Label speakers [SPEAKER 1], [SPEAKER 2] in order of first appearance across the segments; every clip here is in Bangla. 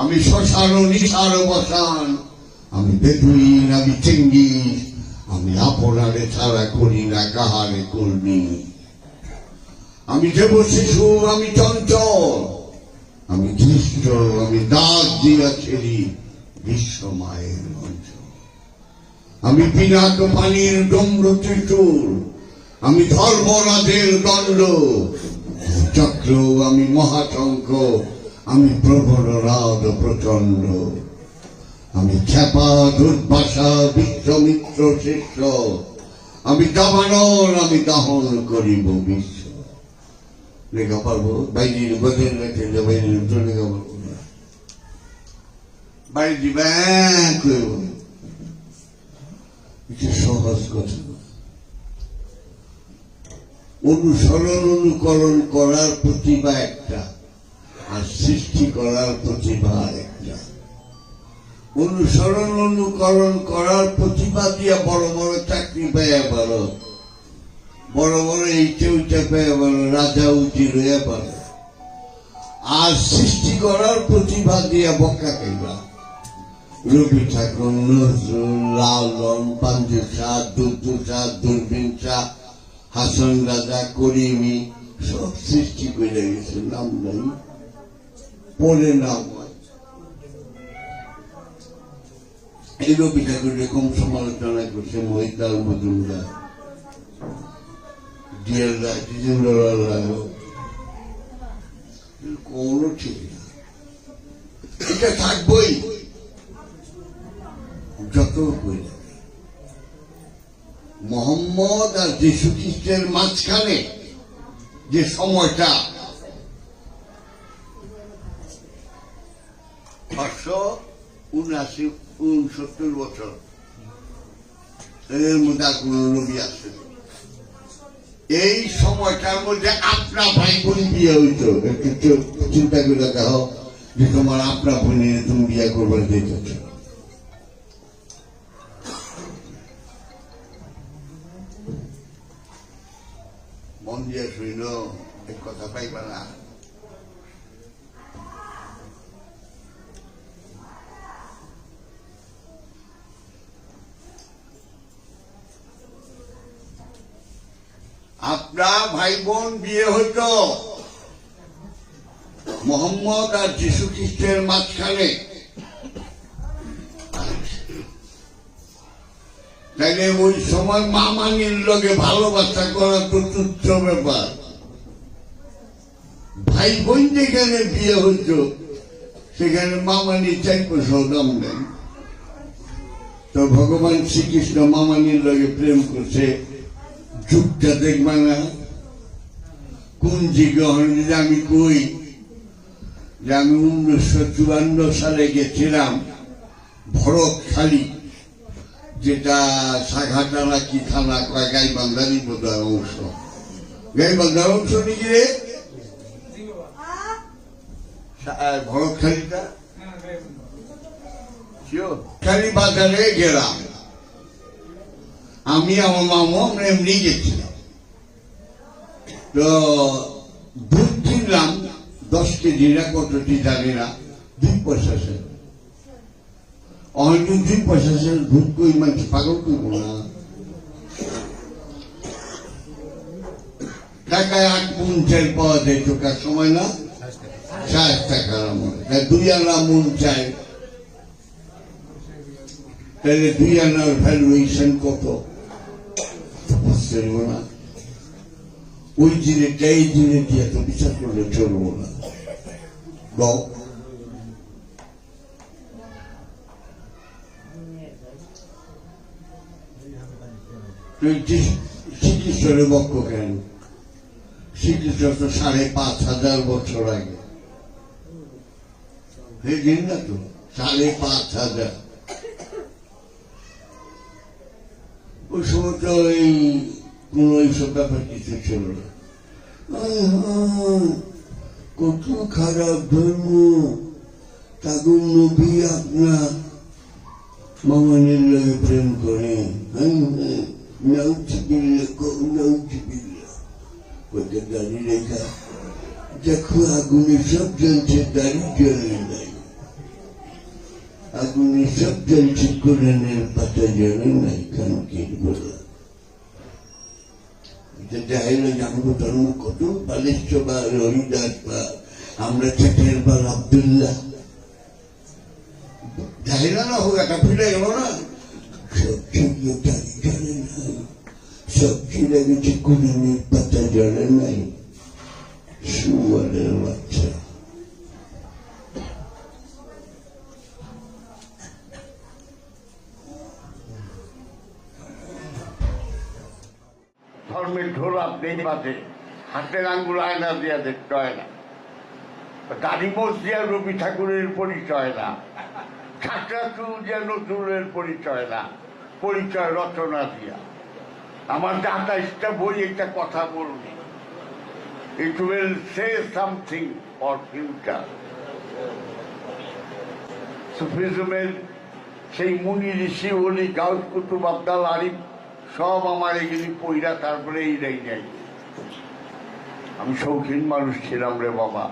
[SPEAKER 1] আমি শ্মশান নিশার বসান। আমি বেদুইন, আমি চেঙ্গিস আমি আপনারে ছাড়া করি না কাহারে করবি আমি দেব শিশু, আমি চঞ্চল। আমি ধৃষ্ট, আমি দাগ দিয়া ছেড়ি বিশ্ব মায়ের মঞ্চ। আমি পিনাক পানির ডম্র ত্রিচুর আমি ধর্মরাজের দণ্ড। চক্র, আমি মহাশঙ্খ আমি প্রবর রাজ প্রচণ্ড আমি খ্যাপা দুর্বাসা বিশ্বমিত্র শিষ্য আমি দাবানর আমি দাহন করিব বিশ্ব। লেখা পারব? বাইরের বদের লেখে যে বাইরের উত্তর লেখা বাইরে সহজ কথা। অনুসরণ, অনুকরণ করার প্রতিভা একটা। আর সৃষ্টি করার প্রতিভা একটা। অনুসরণ, অনুকরণ করার প্রতিভা দিয়া বড় বড় চাকরি পেয়ে পারো। বড় বড় এইটা উইটা পেয়ে পারো, রাজা উচি রয়ে পারো। আর সৃষ্টি করার প্রতিভা দিয়া বকা খাইবা। রবি ঠাকুর, নজরুল লালন পাঞ্জু শাহ দুদ্দু শাহ, দূরবীন শাহ, হাসন রাজা, করিমি, সব সৃষ্টি করে গেছে, নাম নাই। নাম হয় এই রবি ঠাকুর এরকম সমালোচনা করছে মহিদার মজুমদার ডিয়ার জিতেন্দ্রলাল রায় কোনো ঠিক না এটা থাকবই যত বই মোহাম্মদ আর যীশু খ্রিস্টের মাঝখানে যে সময়টা পাঁচশো উনআশি, উনসত্তর বছর। এর মধ্যে আর কোন নবী এই সময়টার মধ্যে আপনা ভাই বোন বিয়ে হইতো। একটু চিন্তা করে দেখো, যে তোমার আপনা বোনের তুমি বিয়ে করবার দিতেছ মন দিয়ে শুইল, এক কথা পাইবা না। আপনার ভাই বোন বিয়ে হইতো। মোহাম্মদ আর যীশু খ্রিস্টের মাঝখানে। তাইলে ওই সময় মামানির লগে ভালোবাসা করা তুচ্ছ ব্যাপার। ভাই বোন যেখানে বিয়ে হইতো, সেখানে মামানি চাই পয়সাও দাম নেই। তো ভগবান শ্রীকৃষ্ণ মামানির লগে প্রেম করছে। যুগটা দেখবা না কোন যদি আমি কই? যে আমি উনিশশো চুয়ান্ন সালে গেছিলাম ভরতখালী যেটা সাঘাটানা কি থানা কয় গাইবান্ধারই বোধ হয় অংশ। গাইবান্ধার অংশ রে? ভরতখালীটা? খালি বাজারে গেলাম। আমি আমার মামু, আমরা এমনি গেছিলাম। তো দুধ কিনলাম দশ কেজি না কতটি জানি না, দুই পয়সা সে। হয়তো দুই পয়সা সে দুধ কই মানুষ পাগল করব না? টাকায় আট মন চাল পাওয়া যায় টোকার সময় না? ষাট টাকার মনে দুই আনা মন চাই তাহলে দুই আনার ভ্যালুয়েশন কত? না ওই দিয়ে বিচার করলে চলবো না শ্রীকৃষ্ণের বক্ষ কেন? শ্রীকৃষ্ণ তো সাড়ে পাঁচ হাজার বছর আগে। দিন না তো, সাড়ে পাঁচ হাজার। ওই সময় তো এই কোন এইসব ব্যাপার কিছু ছিল না কত খারাপ ধর্ম। তাগুন নবী আপনার মামানের লগে প্রেম করে। দাঁড়িয়ে রেখা। দেখো, আগুনে সব জ্বলছে দাঁড়িয়ে জ্বলে নাই। আগুনে সব জ্বলছে, কোরআনের পাতা জ্বলে নাই, কানকির বলা জাহেরা জানব ধর্ম কত বালিশ্য বা রহিদাস বা আমরা চেটের বা আবদুল্লাহ জাহিরা না হোক একটা ফিরে গেল না সব জানে দাঁড়িয়ে জ্বলে নাই সব ছিঁড়ে গেছে পাতা জানে নাই সুয়ারের বাচ্চা
[SPEAKER 2] নেই বাজে হাতের আঙ্গুল আয়না দিয়া দেখতে হয় না। দাড়ি দিয়া রবি ঠাকুরের পরিচয় না। চুল দিয়া নজরুলের পরিচয় না। পরিচয় রচনা দিয়া। আমার যে আঠাইশটা বই, একটা কথা বলবি। It will say something for future সুফিজমের সেই মুনি ঋষি হলি গাউস কুতুব আব্দাল আরিফ সব আমার এগুলি পইরা তারপরে এই যাই আমি শৌখিন মানুষ ছিলাম রে বাবা।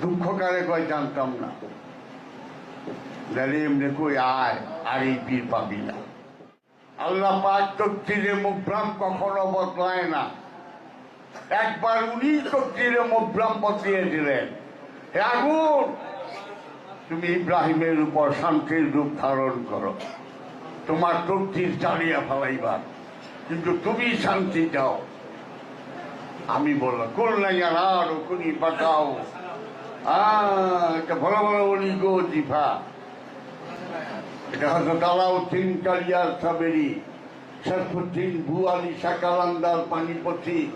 [SPEAKER 2] দুঃখ কারে কয় জানতাম না। জানি এমনি কই আয়, আর এই পীর পাবি না। আল্লাহ পাক তক্তিরে মুভ্রাম কখনো বদলায় না। একবার উনি তক্তিরে মুভ্রাম হে আগুন! তুমি ইব্রাহিমের উপর শান্তির রূপ ধারণ করো। তোমার তক্তির জ্বালিয়ে ফেলাইবার কিন্তু তুমি শান্তি চাও আমি বললাম কল্যাণ আর ওখানি আহ, এটা ভালো ভালো বলি গো জিফা। এটা হয়তো দালাউদ্দিন কালিয়ার সাবেরি সরফুদ্দিন ভুয়ালি সাকালান্দার পানিপথি।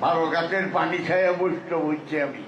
[SPEAKER 2] বারো গাছের পানি খাইয়া বৈষ্ণব হচ্ছে আমি।